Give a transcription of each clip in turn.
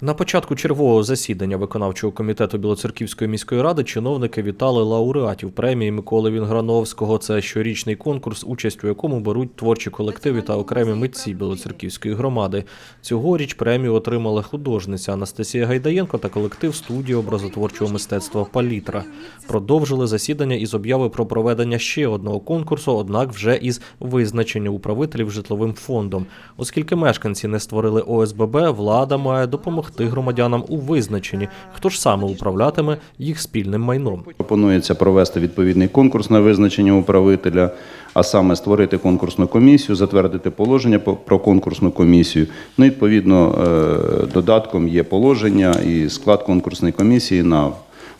На початку чергового засідання виконавчого комітету Білоцерківської міської ради чиновники вітали лауреатів премії Миколи Вінграновського. Це щорічний конкурс, участь у якому беруть творчі колективи та окремі митці Білоцерківської громади. Цьогоріч премію отримали художниця Анастасія Гайдаєнко та колектив студії образотворчого мистецтва Палітра. Продовжили засідання із обяви про проведення ще одного конкурсу, однак вже із визначення управителів житловим фондом. Оскільки мешканці не створили ОСББ, влада має допомогти громадянам у визначенні, хто ж саме управлятиме їх спільним майном. Пропонується провести відповідний конкурс на визначення управителя, а саме створити конкурсну комісію, затвердити положення по- про конкурсну комісію. Ну, відповідно, е, додатком є положення і склад конкурсної комісії на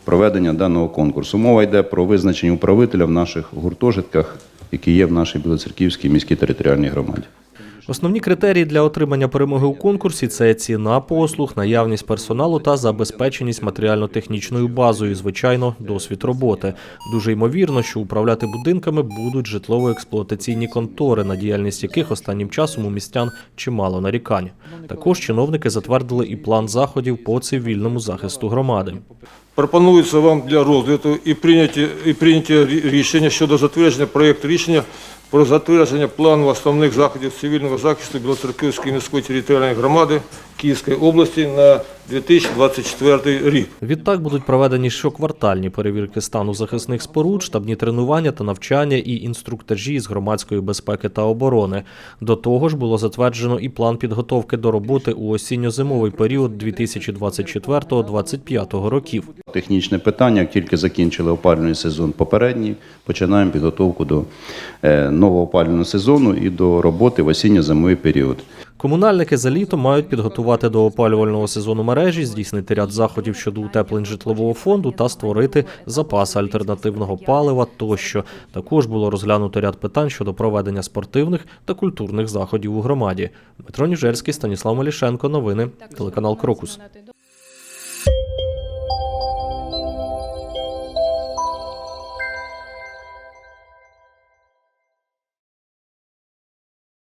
проведення даного конкурсу. Мова йде про визначення управителя в наших гуртожитках, які є в нашій Білоцерківській міській територіальній громаді. Основні критерії для отримання перемоги у конкурсі це ціна послуг, наявність персоналу та забезпеченість матеріально-технічною базою, звичайно, досвід роботи. Дуже ймовірно, що управляти будинками будуть житлово-експлуатаційні контори, на діяльність яких останнім часом у містян чимало нарікань. Також чиновники затвердили і план заходів по цивільному захисту громади. Пропонується вам для розгляду і прийняття, і прийняття рішення щодо затвердження проєкту рішення про затвердження плану основних заходів цивільного захисту Білоцерківської міської територіальної громади Київської області на 2024 рік. Відтак будуть проведені щоквартальні перевірки стану захисних споруд, штабні тренування та навчання і інструктажі з громадської безпеки та оборони. До того ж було затверджено і план підготовки до роботи у осінньо-зимовий період 2024-2025 років. Технічне питання, як тільки закінчили опалювальний сезон попередній, починаємо підготовку до е, нового опалювального сезону і до роботи в осінньо-зимовий період. Комунальники за літо мають підготувати до опалювального сезону мережі, здійснити ряд заходів щодо утеплень житлового фонду та створити запаси альтернативного палива тощо. Також було розглянуто ряд питань щодо проведення спортивних та культурних заходів у громаді. Дмитро Ніжерський, Станіслав Малішенко. Новини телеканал Крокус.